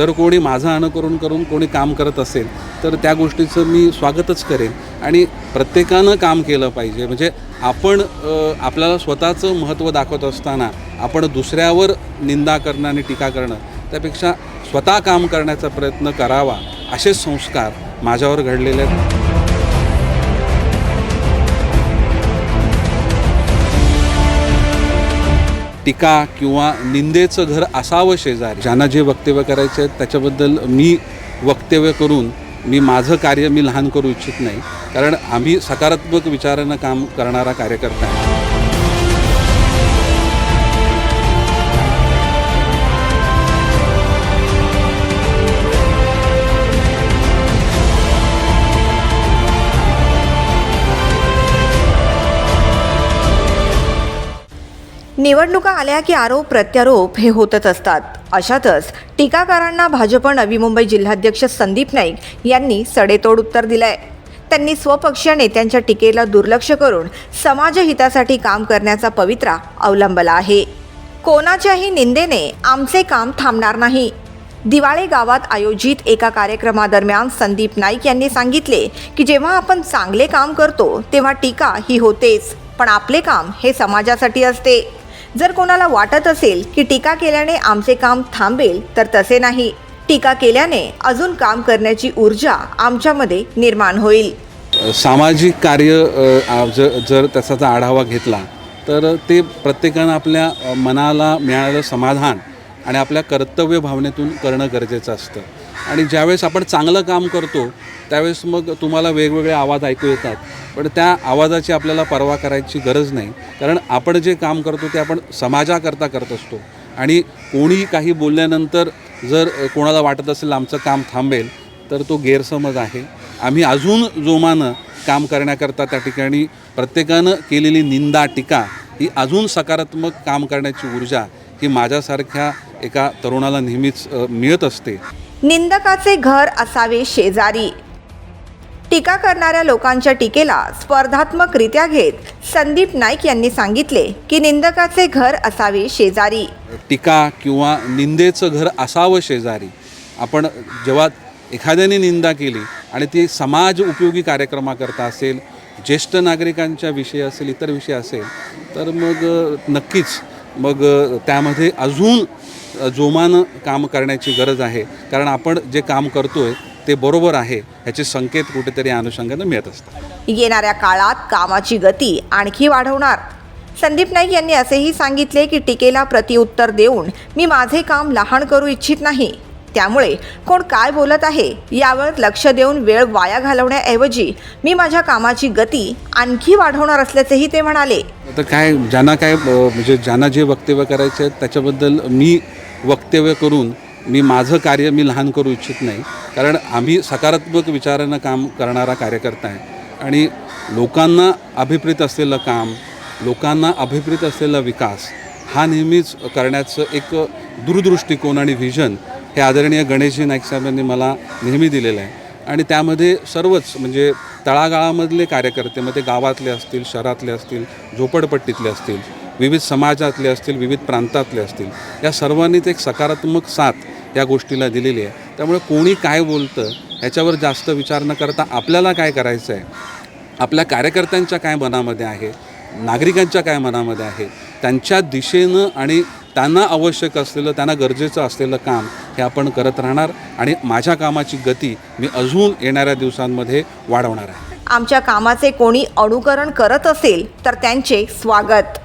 जर कोणी माझं अनुकरण करून कोणी काम करत असेल तर त्या गोष्टीचं मी स्वागतच करेन. आणि प्रत्येकानं काम केलं पाहिजे. म्हणजे आपण आपल्याला स्वतःचं महत्त्व दाखवत असताना आपण दुसऱ्यावर निंदा करणं आणि टीका करणं त्यापेक्षा स्वतः काम करण्याचा प्रयत्न करावा असे संस्कार माझ्यावर घडलेले आहेत. टीका किंवा निंदेचं घर असावं शेजारी. ज्यांना जे वक्तव्य करायचे आहेत त्याच्याबद्दल मी वक्तव्य करून मी माझं कार्य मी लहान करू इच्छित नाही. कारण आम्ही सकारात्मक विचारानं काम करणारा कार्यकर्ता आहे. निवडणुका आल्या की आरोप प्रत्यारोप हे होतच असतात. अशातच टीकाकारांना भाजप नवी मुंबई जिल्हाध्यक्ष संदीप नाईक यांनी सडेतोड उत्तर दिलंय. त्यांनी स्वपक्षीय नेत्यांच्या टीकेला दुर्लक्ष करून समाजहितासाठी काम करण्याचा पवित्रा अवलंबला आहे. कोणाच्याही निंदेने आमचे काम थांबणार नाही. दिवाळे गावात आयोजित एका कार्यक्रमादरम्यान संदीप नाईक यांनी सांगितले की जेव्हा आपण चांगले काम करतो तेव्हा टीका ही होतेच पण आपले काम हे समाजासाठी असते. जर कोणाला वाटत असेल की टीका केल्याने आमचे काम थांबेल तर तसे नाही. टीका केल्याने अजून काम करण्याची ऊर्जा आमच्यामध्ये निर्माण होईल. सामाजिक कार्य जर जर त्याचा आढावा घेतला तर ते प्रत्येकानं आपल्या मनाला मिळालेलं समाधान आणि आपल्या कर्तव्य भावनेतून करणं गरजेचं असतं. आणि ज्यावेळेस आपण चांगलं काम करतो त्यावेळेस मग तुम्हाला वेगवेगळे आवाज ऐकू येतात. पण त्या आवाजाची आपल्याला पर्वा करायची गरज नाही. कारण आपण जे काम करतो ते आपण समाजाकरता करत असतो. आणि कोणी काही बोलल्यानंतर जर कोणाला वाटत असेल आमचं काम थांबेल तर तो गैरसमज आहे. आम्ही अजून जोमानं काम करण्याकरता त्या ठिकाणी प्रत्येकानं केलेली निंदा टीका ही अजून सकारात्मक काम करण्याची ऊर्जा ही माझ्यासारख्या एका तरुणाला नेहमीच मिळत असते. निंदकाचे घर असावे शेजारी. टीका करणाऱ्या लोकांच्या टीकेला स्पर्धात्मकरित्या घेत संदीप नाईक यांनी सांगितले की निंदकाचे घर असावे शेजारी. टीका किंवा निंदेचं घर असावं शेजारी. आपण जेव्हा एखाद्याने निंदा केली आणि ती समाज उपयोगी कार्यक्रमाकरता असेल ज्येष्ठ नागरिकांच्या विषय असेल इतर विषय असेल तर मग नक्कीच मग त्यामध्ये अजून जोमानं काम करण्याची गरज आहे. कारण आपण जे काम करतोय ते बरोबर आहे ह्याचे संकेत कुठेतरी अनुषंगानं मिळत असतात. येणाऱ्या काळात कामाची गती आणखी वाढवणार. संदीप नाईक यांनी असेही सांगितले की टीकेला प्रतिउत्तर देऊन मी माझे काम लहान करू इच्छित नाही. त्यामुळे कोण काय बोलत आहे यावर लक्ष देऊन वेळ वाया घालवण्याऐवजी मी माझ्या कामाची गती आणखी वाढवणार असल्याचेही ते म्हणाले. तर काय ज्यांना काय म्हणजे ज्यांना जे वक्तव्य करायचे त्याच्याबद्दल मी वक्तव्य करून मी माझं कार्य मी लहान करू इच्छित नाही. कारण आम्ही सकारात्मक विचारानं काम करणारा कार्यकर्ता आहे. आणि लोकांना अभिप्रेत असलेलं काम लोकांना अभिप्रेत असलेला विकास हा नेहमीच करण्याचं एक दूरदृष्टिकोन आणि व्हिजन हे आदरणीय गणेशजी नाईक साहेबांनी मला नेहमी दिलेलं आहे. आणि त्यामध्ये सर्वच म्हणजे तळागाळामधले कार्यकर्ते मग ते गावातले असतील शहरातले असतील झोपडपट्टीतले असतील विविध समाजातले असतील विविध प्रांतातले असतील या सर्वांनीच एक सकारात्मक साथ या गोष्टीला दिलेली आहे. त्यामुळे कोणी काय बोलतं ह्याच्यावर जास्त विचार न करता आपल्याला काय करायचं आहे? आपल्या कार्यकर्त्यांच्या काय मनामध्ये आहे? नागरिकांच्या काय मनामध्ये आहे? त्यांच्या दिशेनं आणि त्यांना आवश्यक असलेलं त्यांना गरजेचं असलेलं काम हे आपण करत राहणार आणि माझ्या कामाची गती मी अजून येणाऱ्या दिवसांमध्ये वाढवणार आहे. आमच्या कामाचे कोणी अनुकरण करत असेल तर त्यांचे स्वागत.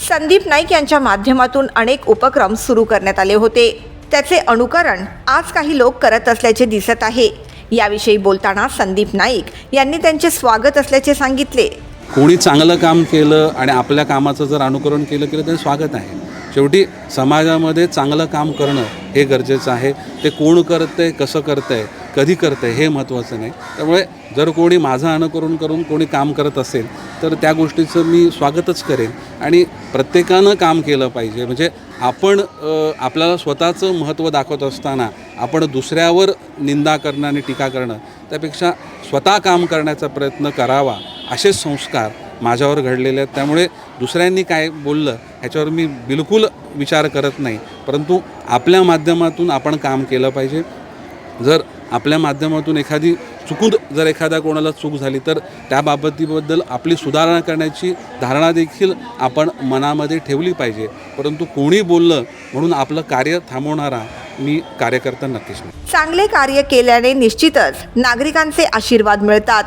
संदीप नाईक यांच्या माध्यमातून अनेक उपक्रम सुरू करण्यात आले होते. त्याचे अनुकरण आज काही लोक करत असल्याचे दिसत आहे. याविषयी बोलताना संदीप नाईक यांनी त्यांचे स्वागत असल्याचे सांगितले. कोणी चांगलं काम केलं आणि आपल्या कामाचं जर अनुकरण केलं केलं तर स्वागत आहे. शेवटी समाजामध्ये चांगलं काम करणं हे गरजेचं आहे. ते कोण करतंय कसं करतंय कधी करतं हे महत्त्वाचं नाही. त्यामुळे जर कोणी माझं अनुकरण करून कोणी काम करत असेल तर त्या गोष्टीचं मी स्वागतच करेन. आणि प्रत्येकानं काम केलं पाहिजे. म्हणजे आपण आपल्याला स्वतःचं महत्त्व दाखवत असताना आपण दुसऱ्यावर निंदा करणं आणि टीका करणं त्यापेक्षा स्वतः काम करण्याचा प्रयत्न करावा असे संस्कार माझ्यावर घडलेले आहेत. त्यामुळे दुसऱ्यांनी काय बोललं ह्याच्यावर मी बिलकुल विचार करत नाही. परंतु आपल्या माध्यमातून आपण काम केलं पाहिजे. जर आपल्या माध्यमातून एखादी चुकून जर एखादा कोणाला चूक झाली तर त्या बाबतीबद्दल आपली सुधारणा करण्याची धारणा देखील आपण मनामध्ये ठेवली पाहिजे. परंतु कोणी बोललं म्हणून आपलं कार्य थांबवणारा मी कार्यकर्ता नक्कीच नाही. चांगले कार्य केल्याने निश्चितच नागरिकांचे आशीर्वाद मिळतात.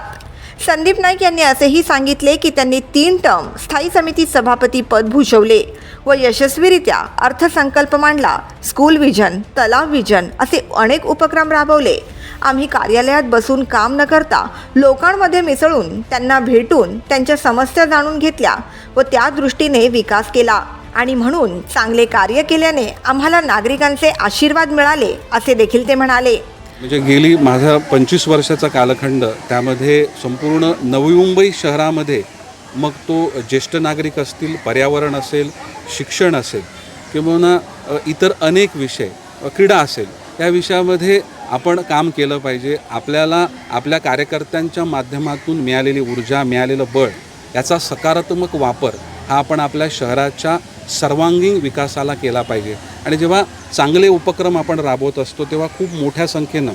संदीप नाईक यांनी असेही सांगितले की त्यांनी तीन टर्म स्थायी समिती सभापती पद भूषवले. व यशस्वीरित्या अर्थसंकल्प मांडला. स्कूल विजन तलाव विजन असे अनेक उपक्रम राबवले. आम्ही कार्यालयात बसून काम न करता लोकांमध्ये मिसळून त्यांना भेटून त्यांच्या समस्या जाणून घेतल्या व त्या दृष्टीने विकास केला. आणि म्हणून चांगले कार्य केल्याने आम्हाला नागरिकांचे आशीर्वाद मिळाले असे देखील ते म्हणाले. म्हणजे गेली माझा पंचवीस वर्षाचा कालखंड त्यामध्ये संपूर्ण नवी मुंबई शहरामध्ये मग तो ज्येष्ठ नागरिक असतील पर्यावरण असेल शिक्षण असेल किंवा इतर अनेक विषय क्रीडा असेल या विषयामध्ये आपण काम केलं पाहिजे. आपल्याला आपल्या कार्यकर्त्यांच्या माध्यमातून मिळालेली ऊर्जा मिळालेलं बळ याचा सकारात्मक वापर हा आपण आपल्या शहराच्या सर्वांगीण विकासाला केला पाहिजे. आणि जेव्हा चांगले उपक्रम आपण राबवत असतो तेव्हा खूप मोठ्या संख्येनं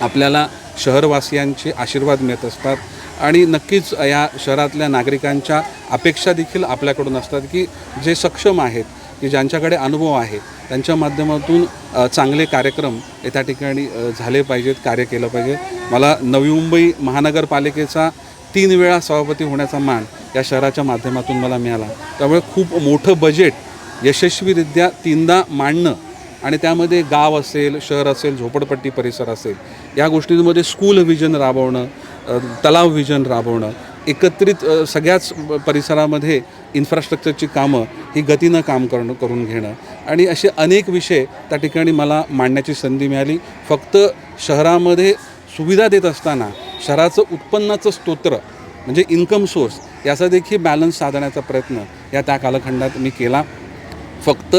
आपल्याला शहरवासियांचे आशीर्वाद मिळत असतात. आणि नक्कीच या शहरातल्या नागरिकांच्या अपेक्षा देखील आपल्याकडून असतात की जे सक्षम आहेत की ज्यांच्याकडे अनुभव आहे त्यांच्या माध्यमातून चांगले कार्यक्रम हे त्या ठिकाणी झाले पाहिजेत कार्य केलं पाहिजे. मला नवी मुंबई महानगरपालिकेचा तीन वेळा सभापती होण्याचा मान या शहराच्या माध्यमातून मला मिळाला. त्यामुळे खूप मोठं बजेट यशस्वीरित्या तीनदा मांडणं आणि त्यामध्ये गाव असेल शहर असेल झोपडपट्टी परिसर असेल या गोष्टींमध्ये स्कूल व्हिजन राबवणं तलाव विजन राबवणं एकत्रित सगळ्याच परिसरामध्ये इन्फ्रास्ट्रक्चरची कामं ही गतीनं काम करणं करून घेणं. आणि असे अनेक विषय त्या ठिकाणी मला मांडण्याची संधी मिळाली. फक्त शहरामध्ये सुविधा देत असताना शहराचं उत्पन्नाचं स्तोत्र म्हणजे इन्कम सोर्स याचा देखील बॅलन्स साधण्याचा प्रयत्न या त्या कालखंडात मी केला. फक्त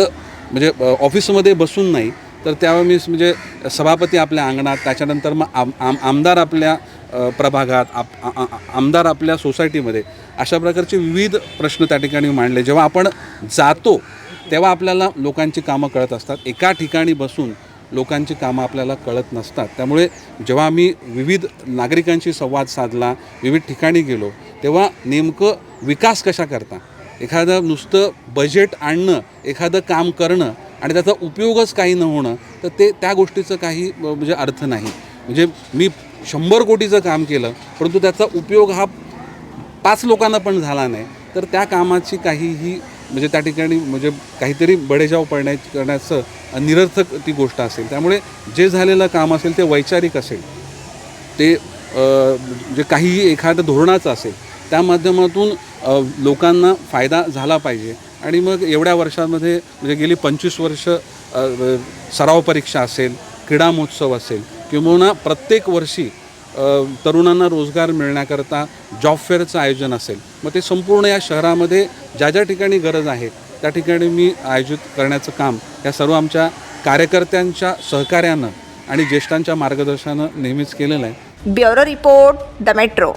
म्हणजे ऑफिसमध्ये बसून नाही तर त्यावेळी मी म्हणजे सभापती आपल्या अंगणात त्याच्यानंतर मग आम आम आमदार आपल्या प्रभागात आप आमदार आपल्या सोसायटीमध्ये अशा प्रकारचे विविध प्रश्न त्या ठिकाणी मांडले. जेव्हा आपण जातो तेव्हा आपल्याला लोकांची कामं कळत असतात. एका ठिकाणी बसून लोकांची कामं आपल्याला कळत नसतात. त्यामुळे जेव्हा आम्ही विविध नागरिकांशी संवाद साधला विविध ठिकाणी गेलो तेव्हा नेमकं विकास कशा करता? एखादं नुसतं बजेट आणणं एखादं काम करणं आणि त्याचा उपयोगच काही न होणं तर ते त्या गोष्टीचं काही म्हणजे अर्थ नाही. म्हणजे मी शंभर कोटीचं काम केलं परंतु त्याचा उपयोग हा पाच लोकांना पण झाला नाही. तर त्या कामाची काहीही म्हणजे त्या ठिकाणी म्हणजे काहीतरी बडेजाव पडण्या करण्याचं निरर्थक ती गोष्ट असेल. त्यामुळे जे झालेलं काम असेल ते वैचारिक असेल. ते जे म्हणजे काहीही एखादं धोरणाचं असेल त्या माध्यमातून लोकांना फायदा झाला पाहिजे. आणि मग एवढ्या वर्षांमध्ये म्हणजे गेली पंचवीस वर्ष सराव परीक्षा असेल क्रीडा महोत्सव असेल किंबहुना प्रत्येक वर्षी तरुणांना रोजगार मिळण्याकरता जॉब फेअरचं आयोजन असेल. मग ते संपूर्ण या शहरामध्ये ज्या ज्या ठिकाणी गरज आहे त्या ठिकाणी मी आयोजित करण्याचं काम या सर्व आमच्या कार्यकर्त्यांच्या सहकार्यानं आणि ज्येष्ठांच्या मार्गदर्शनानं नेहमीच केलेलं आहे. Bureau report the metro.